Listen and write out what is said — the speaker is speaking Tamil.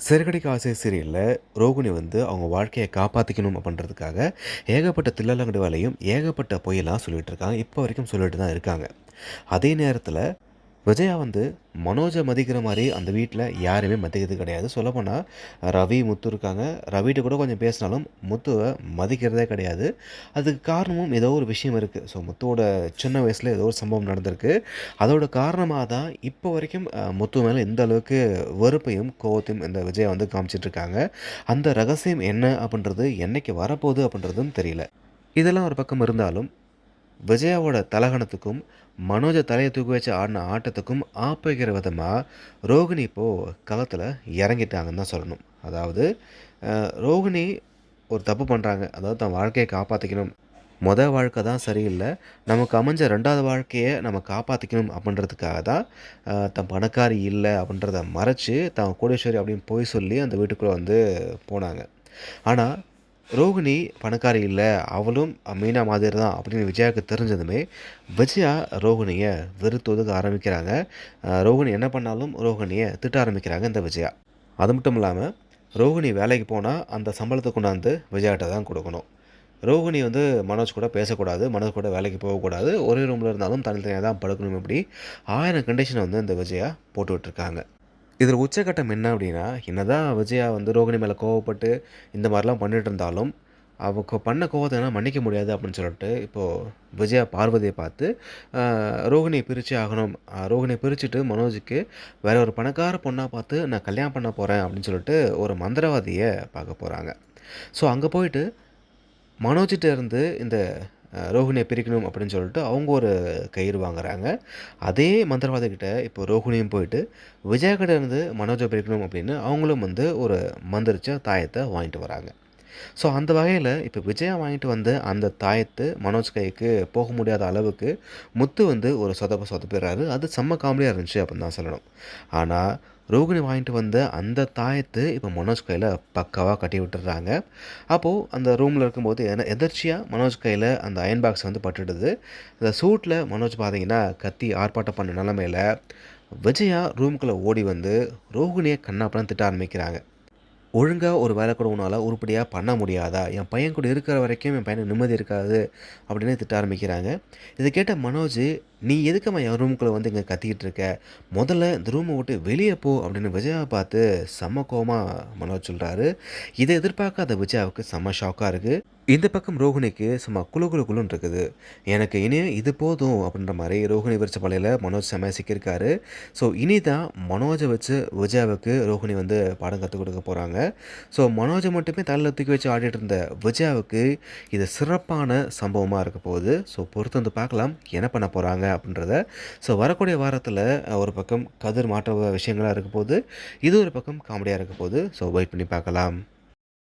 சிறகடிக்க ஆசை சீரியலில் ரோகிணி வந்து அவங்க வாழ்க்கையை காப்பாற்றிக்கணும் அப்படின்றதுக்காக ஏகப்பட்ட தில்லலங்கடி வேலையும் ஏகப்பட்ட பொய்யெல்லாம் சொல்லிகிட்டு இருக்காங்க. இப்போ வரைக்கும் சொல்லிட்டு தான் இருக்காங்க. அதே நேரத்தில் விஜயா வந்து மனோஜை மதிக்கிற மாதிரி அந்த வீட்டில் யாருமே மதிக்கிறது கிடையாது. சொல்லப்போனால் ரவி முத்து இருக்காங்க. ரவிட்ட கூட கொஞ்சம் பேசினாலும் முத்துவை மதிக்கிறதே கிடையாது. அதுக்கு காரணமும் ஏதோ ஒரு விஷயம் இருக்குது ஸோ முத்துவோட சின்ன வயசில் ஏதோ ஒரு சம்பவம் நடந்திருக்கு. அதோட காரணமாக தான் இப்போ வரைக்கும் முத்து மேலே இந்த அளவுக்கு வெறுப்பையும் கோவத்தையும் இந்த விஜயா வந்து காமிச்சிட்ருக்காங்க அந்த ரகசியம் என்ன அப்படின்றது என்னைக்கு வரப்போகுது அப்படின்றதும் தெரியல. இதெல்லாம் ஒரு பக்கம் இருந்தாலும் விஜயாவோட தலகணத்துக்கும் மனோஜ தலையை தூக்கி வச்சு ஆடின ஆட்டத்துக்கும் ஆப்பிக்கிற விதமாக ரோகிணி இப்போது களத்தில் இறங்கிட்டாங்கன்னு தான் சொல்லணும். அதாவது ரோகிணி ஒரு தப்பு பண்ணுறாங்க அதாவது தன் வாழ்க்கையை காப்பாற்றிக்கணும் மொதல் வாழ்க்கை தான் சரியில்லை. நமக்கு அமைஞ்ச ரெண்டாவது வாழ்க்கையை நம்ம காப்பாற்றிக்கணும் அப்படின்றதுக்காக தான் தன் பணக்காரி இல்லை அப்படின்றத மறைச்சு தான் கோடீஸ்வரி அப்படின்னு போய் சொல்லி அந்த வீட்டுக்குள்ளே வந்து போனாங்க. ஆனால் ரோகிணி பணக்காரி இல்லை அவளும் மீனா மாதிரி தான் அப்படின்னு விஜயாவுக்கு தெரிஞ்சதுமே விஜயா ரோகிணியை வெறுத்து ஒதுக்க ஆரம்பிக்கிறாங்க. ரோகிணி என்ன பண்ணாலும் ரோகிணியை திட்ட ஆரம்பிக்கிறாங்க இந்த விஜயா. அது மட்டும் இல்லாமல் ரோகிணி வேலைக்கு போனால் அந்த சம்பளத்தை கொண்டாந்து விஜயாட்ட தான் கொடுக்கணும். ரோகிணி வந்து மனோஜ் கூட பேசக்கூடாது மனோஜ் கூட வேலைக்கு போகக்கூடாது. ஒரே ரூமில் இருந்தாலும் தனித்தனியாக தான் படுக்கணும் இப்படி ஆயிரம் கண்டிஷனை வந்து இந்த விஜயா போட்டு விட்டுருக்காங்க இதில் உச்சக்கட்டம் என்ன அப்படின்னா என்னதான் விஜயா வந்து ரோகிணி மேலே கோவப்பட்டு இந்த மாதிரிலாம் பண்ணிட்டு இருந்தாலும் அவங்க பண்ண கோவத்தை என்ன மன்னிக்க முடியாது அப்படின்னு சொல்லிட்டு இப்போது விஜயா பார்வதியை பார்த்து ரோகிணியை பிரித்து ஆகணும். ரோகிணியை பிரிச்சுட்டு மனோஜுக்கு வேற ஒரு பணக்கார பொண்ணாக பார்த்து நான் கல்யாணம் பண்ண போகிறேன் அப்படின்னு சொல்லிட்டு ஒரு மந்திரவாதியை பார்க்க போகிறாங்க ஸோ அங்கே போயிட்டு மனோஜிட்ட இருந்து இந்த அஹ், பிரிக்கணும் அப்படின்னு சொல்லிட்டு அவங்க ஒரு கயிறு வாங்குறாங்க. அதே மந்திரவாதிகிட்ட இப்போ ரோஹினியும் போயிட்டு விஜயகிட்ட இருந்து மனோஜை பிரிக்கணும் அப்படின்னு அவங்களும் வந்து ஒரு மந்திரிச்ச தாயத்தை வாங்கிட்டு வராங்க. ஸோ அந்த வகையில் இப்போ விஜயா வாங்கிட்டு வந்து அந்த தாயத்து மனோஜ் கைக்கு போக முடியாத அளவுக்கு முத்து வந்து ஒரு சொதப்ப சொதப்பிடுறாரு. அது செம்ம காமெடியாக இருந்துச்சு அப்படின்னு தான் சொல்லணும். ஆனால் ரோகிணி வாங்கிட்டு வந்த அந்த தாயத்து இப்போ மனோஜ் கையில் பக்காவாக கட்டி விட்டுறாங்க. அப்போது அந்த ரூமில் இருக்கும்போது என எதர்ச்சியாக மனோஜ் கையில் அந்த அயன் பாக்ஸ் வந்து பட்டுடுது. அந்த சூட்டில் மனோஜ் பார்த்தீங்கன்னா கத்தி ஆர்ப்பாட்டம் பண்ண நிலமையில விஜயா ரூமுக்குள்ளே ஓடி வந்து ரோகிணியை கண்ணாப்படம் திட்ட ஆரம்பிக்கிறாங்க. ஒழுங்காக ஒரு வேலை கூட உன்னால் உருப்படியாக பண்ண முடியாதா? என் பையன் கூட இருக்கிற வரைக்கும் என் பையனுக்கு நிம்மதி இருக்காது. அப்படின்னு திட்ட ஆரம்பிக்கிறாங்க. இதை கேட்ட மனோஜ் நீ எதுக்கும்மா என் ரூமுக்குள்ளே வந்து இங்கே கத்திக்கிட்டு இருக்க முதல்ல இந்த ரூமை விட்டு வெளியே போ அப்படின்னு விஜயாவை பார்த்து செம்ம கோமா மனோஜ் சொல்கிறாரு இதை எதிர்பார்க்காத விஜயாவுக்கு செம்ம ஷாக்காக இருக்குது இந்த பக்கம் ரோஹிணிக்கு சும்மா குழு குழு குழுன்னு இருக்குது. எனக்கு இனி இது போதும் அப்படின்ற மாதிரி ரோஹிணி விரிச்ச பள்ளியில் மனோஜ் செம்ம சிக்கியிருக்காரு. ஸோ இனி தான் மனோஜை வச்சு விஜயாவுக்கு ரோஹிணி வந்து பாடம் கற்றுக் கொடுக்க போகிறாங்க ஸோ மனோஜை மட்டுமே தலையில் தூக்கி வச்சு ஆடிட்டு இருந்த விஜயாவுக்கு இது சிறப்பான சம்பவமாக இருக்க போகுது. ஸோ பொறுத்து வந்து பார்க்கலாம் என்ன பண்ண போகிறாங்க அப்படின்றத. ஸோ வரக்கூடிய வாரத்தில் ஒரு பக்கம் கதிர் மாற்ற விஷயங்களாக இருக்க போது இது ஒரு பக்கம் காமெடியாக இருக்க போது ஸோ வெயிட் பண்ணி பார்க்கலாம்.